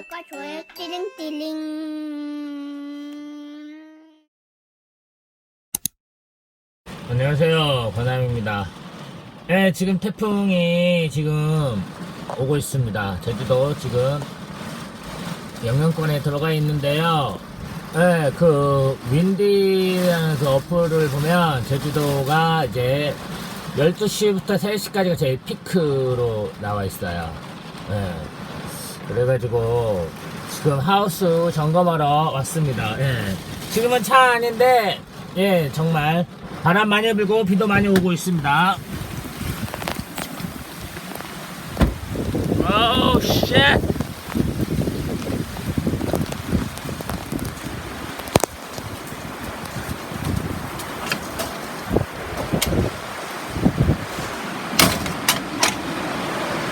구독과 좋아요 띠링띠링 안녕하세요. 권함입니다. 네, 지금 태풍이 지금 오고 있습니다. 제주도 지금 영향권에 들어가 있는데요. 네, 그 윈디라는 그 어플을 보면 제주도가 이제 12시부터 3시까지가 제일 피크로 나와 있어요. 네. 그래가지고 지금 하우스 점검하러 왔습니다. 예. 지금은 차 아닌데 예 정말 바람 많이 불고 비도 많이 오고 있습니다. 오우 쉣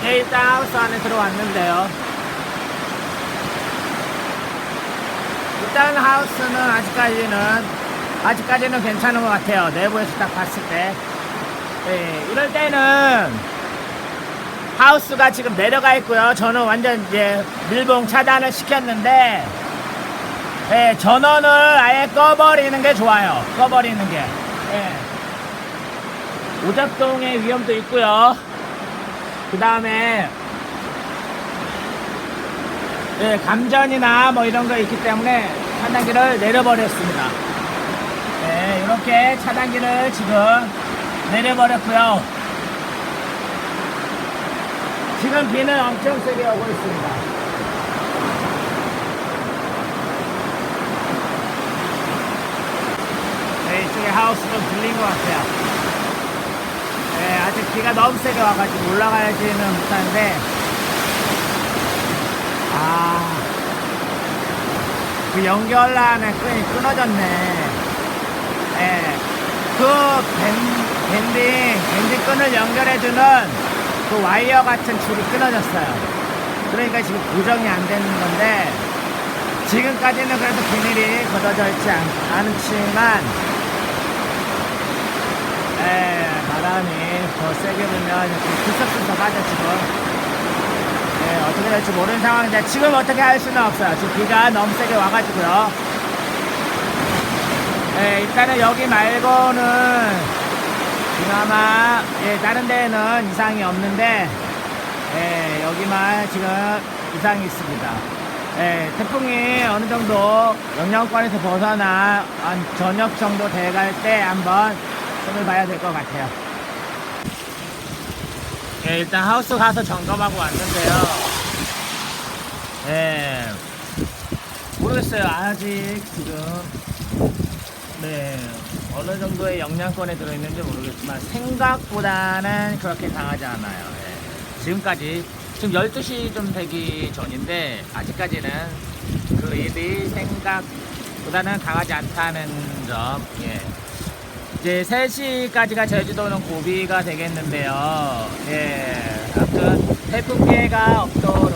네, 일단 하우스 안에 들어왔는데요. 일단 하우스는 아직까지는 아직까지는 괜찮은 것 같아요. 내부에서 딱 봤을 때. 예, 이럴 때는 하우스가 지금 내려가 있고요. 저는 완전 이제 밀봉 차단을 시켰는데 예, 전원을 아예 꺼버리는 게 좋아요. 꺼버리는 게. 예. 오작동의 위험도 있고요. 그 다음에 예, 감전이나 뭐 이런 거 있기 때문에 차단기를 내려버렸습니다. 네, 이렇게 차단기를 지금 내려버렸고요. 지금 비는 엄청 세게 오고 있습니다. 네, 이쪽에 하우스도 들린 것 같아요. 네, 아직 비가 너무 세게 와가지고 올라가지는 못하는데, 그 연결란에 끈이 끊어졌네. 예, 그 밴, 밴딩, 밴딩 끈을 연결해주는 그 와이어 같은 줄이 끊어졌어요. 그러니까 지금 고정이 안 되는 건데, 지금까지는 그래도 비닐이 걷어져 있지 않, 않지만, 예, 바람이 더 세게 불면 이렇게 들썩들썩 하죠, 지금. 네, 어떻게 될지 모르는 상황인데 지금 어떻게 할 수는 없어요. 지금 비가 너무 세게 와가지고요. 네, 일단은 여기 말고는 그나마 예, 다른 데는 이상이 없는데 예, 여기만 지금 이상이 있습니다. 예, 태풍이 어느 정도 영향권에서 벗어나 한 저녁 정도 돼갈 때 한번 손을 봐야 될 것 같아요. 예, 일단 하우스 가서 점검하고 왔는데요. 예, 모르겠어요. 아직 지금, 네, 어느 정도의 영향권에 들어있는지 모르겠지만, 생각보다는 그렇게 강하지 않아요. 예. 지금까지, 지금 12시 좀 되기 전인데, 아직까지는 그 일이 생각보다는 강하지 않다는 점, 예. 이제 3시까지가 제주도는 고비가 되겠는데요. 예. 아무튼 태풍 피해가 없도록